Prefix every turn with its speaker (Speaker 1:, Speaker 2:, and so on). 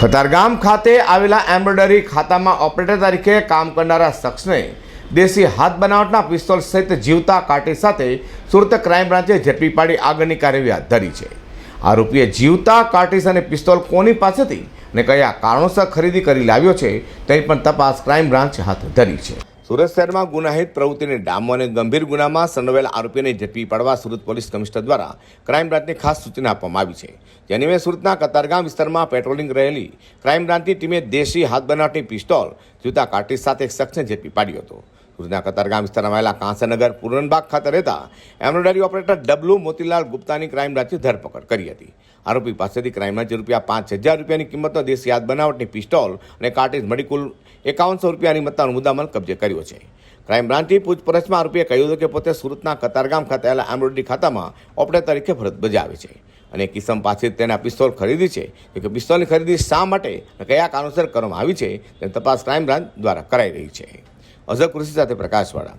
Speaker 1: કતારગામ ખાતે આવેલા એમ્બ્રોઇડરી ખાતામાં ઓપરેટર તરીકે કામ કરનારા શખ્સને દેશી હાથ બનાવટના પિસ્તોલ સહિત જીવતા કાટી સાથે સુરત ક્રાઇમ બ્રાન્ચે ઝડપી પાડી આગળની કાર્યવાહી હાથ ધરી છે. આરોપીએ જીવતા કાર્ટીસ અને પિસ્તોલ કોની પાસેથી અને કયા કારણોસર ખરીદી કરી લાવ્યો છે તેની પણ તપાસ ક્રાઇમ બ્રાન્ચ હાથ ધરી છે. સુરત શહેરમાં ગુનાહિત પ્રવૃત્તિને ડામો અને ગંભીર ગુનામાં સંડોવાયેલા આરોપીને ઝડપી પાડવા સુરત પોલીસ કમિશનર દ્વારા ક્રાઇમ બ્રાન્ચને ખાસ સૂચના આપવામાં આવી છે. જેની મેં સુરતના કતારગામ વિસ્તારમાં પેટ્રોલિંગ રહેલી ક્રાઇમ બ્રાન્ચની ટીમે દેશી હાથ બનાવટની પિસ્તોલ, જૂતા કાર્ટીસ સાથે એક શખ્સને ઝડપી પાડ્યો હતો. સુરતના કતારગામ વિસ્તારમાં આવેલા કાંસાનગર પૂરનબાગ ખાતે રહેતા એમ્બ્રોઇડરી ઓપરેટર ડબલુ મોતીલાલ ગુપ્તાની ક્રાઇમ બ્રાંચે ધરપકડ કરી હતી. આરોપી પાસેથી ક્રાઇમ બ્રાન્ચે રૂપિયા પાંચ હજાર રૂપિયાની કિંમતનો દેશી યાદ બનાવટની પિસ્ટોલ અને કાર્ટેજ મળી કુલ એકાવનસો રૂપિયાની મત્તાનો મુદ્દામાલ કબજે કર્યો છે. ક્રાઇમ બ્રાન્ચની પૂછપરછમાં આરોપીએ કહ્યું હતું કે પોતે સુરતના કતારગામ ખાતે આવેલા એમ્બ્રોઇડરી ખાતામાં ઓપરેટર તરીકે ફરજ બજાવે છે અને કિસમ પાસે તેના પિસ્તોલ ખરીદી છે. કે પિસ્તોલની ખરીદી શા માટે કયા કારણોસર કરવામાં આવી છે તેની તપાસ ક્રાઇમ બ્રાન્ચ દ્વારા કરાઈ રહી છે. અઝર કૃષિ સાથે પ્રકાશવાળા.